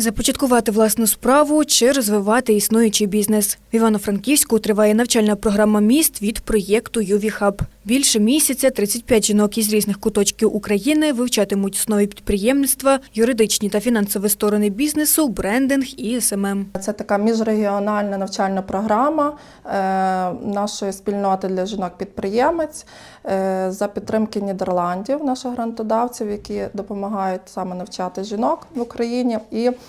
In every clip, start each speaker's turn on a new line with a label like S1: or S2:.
S1: Започаткувати власну справу чи розвивати існуючий бізнес. В Івано-Франківську триває навчальна програма міст від проєкту «Юві Хаб». Більше місяця 35 жінок із різних куточків України вивчатимуть основи підприємництва, юридичні та фінансові сторони бізнесу, брендинг і СММ.
S2: Це така міжрегіональна навчальна програма е, нашої спільноти для жінок-підприємець е, за підтримки Нідерландів, наших грантодавців, які допомагають саме навчати жінок в Україні. І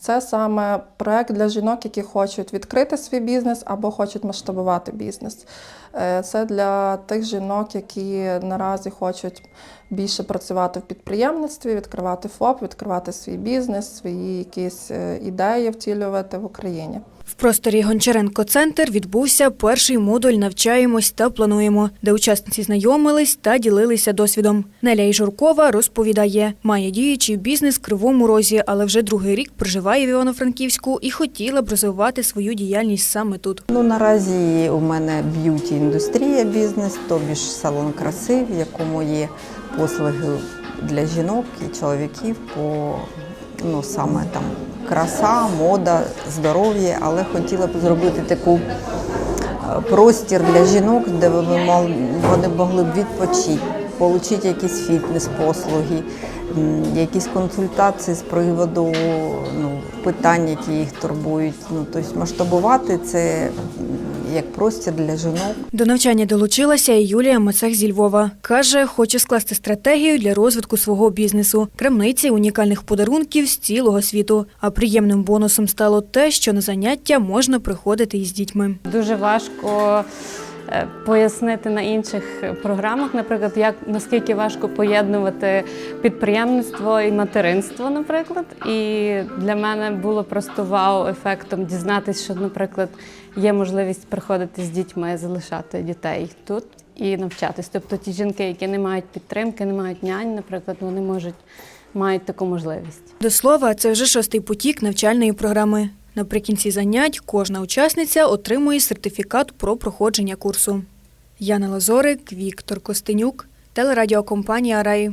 S2: це саме проект для жінок, які хочуть відкрити свій бізнес або хочуть масштабувати бізнес. Е, Це для тих жінок, які наразі хочуть більше працювати в підприємництві, відкривати ФОП, відкривати свій бізнес, свої якісь е, ідеї втілювати в Україні.
S1: В просторі Гончаренко Центр відбувся перший модуль Навчаємось та плануємо, де учасниці знайомились та ділилися досвідом. Неля Іжуркова розповідає, має діючий бізнес в Кривому Розі, але вже другий рік проживає в Івано-Франківську і хотіла б розвивати свою діяльність саме тут.
S3: Ну наразі у мене б'юті індустрія бізнес, тобі ж салон краси, в якому є послуги для жінок і чоловіків по ну саме там краса, мода, здоров'я, але хотіла б зробити таку е, простір для жінок, де вони могли б відпочити, отримати якісь фітнес-послуги, якісь консультації з приводу ну, питань, які їх турбують. Ну, тобто масштабувати це як простір для жінок.
S1: До навчання долучилася і Юлія Мацех зі Львова. Каже, хоче скласти стратегію для розвитку свого бізнесу, крамниці унікальних подарунків з цілого світу. А приємним бонусом стало те, що на заняття можна приходити із дітьми.
S4: Дуже важко пояснити на інших програмах, наприклад, як наскільки важко поєднувати підприємництво і материнство, наприклад. І для мене було просто вау-ефектом дізнатися, що, наприклад, є можливість приходити з дітьми, залишати дітей тут і навчатись. Тобто ті жінки, які не мають підтримки, не мають нянь, наприклад, вони можуть мають таку можливість.
S1: До слова, це вже шостий потік навчальної програми. Наприкінці занять кожна учасниця отримує сертифікат про проходження курсу. Яна Лазорик, Віктор Костенюк, телерадіокомпанія Раї.